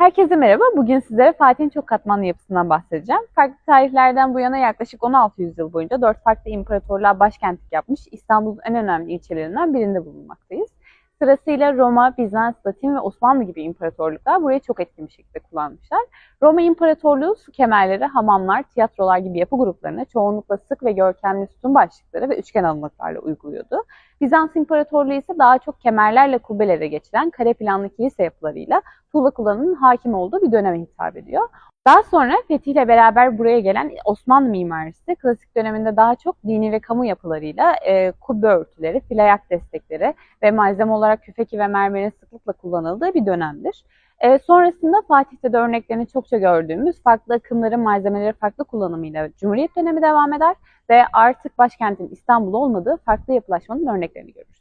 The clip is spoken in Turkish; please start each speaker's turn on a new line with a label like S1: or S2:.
S1: Herkese merhaba. Bugün sizlere Fatih'in çok katmanlı yapısından bahsedeceğim. Farklı tarihlerden bu yana yaklaşık 16 yüzyıl boyunca 4 farklı imparatorluğa başkentlik yapmış İstanbul'un en önemli ilçelerinden birinde bulunmaktayız. Sırasıyla Roma, Bizans, Latin ve Osmanlı gibi imparatorluklar burayı çok etkin bir şekilde kullanmışlar. Roma İmparatorluğu su kemerleri, hamamlar, tiyatrolar gibi yapı gruplarını çoğunlukla sık ve görkemli sütun başlıkları ve üçgen alınlıklarla uyguluyordu. Bizans İmparatorluğu ise daha çok kemerlerle kubbelere geçilen kare planlı kilise yapılarıyla tuğla kullanımının hakim olduğu bir döneme hitap ediyor. Daha sonra fetihle beraber buraya gelen Osmanlı mimarisi klasik döneminde daha çok dini ve kamu yapılarıyla e, kubbe örtüleri, filayak destekleri ve malzeme olarak küfeki ve mermerin sıklıkla kullanıldığı bir dönemdir. E, sonrasında Fatih'te de örneklerini çokça gördüğümüz farklı akımların malzemeleri farklı kullanımıyla Cumhuriyet dönemi devam eder ve artık başkentin İstanbul olmadığı farklı yapılaşmanın örneklerini görürüz.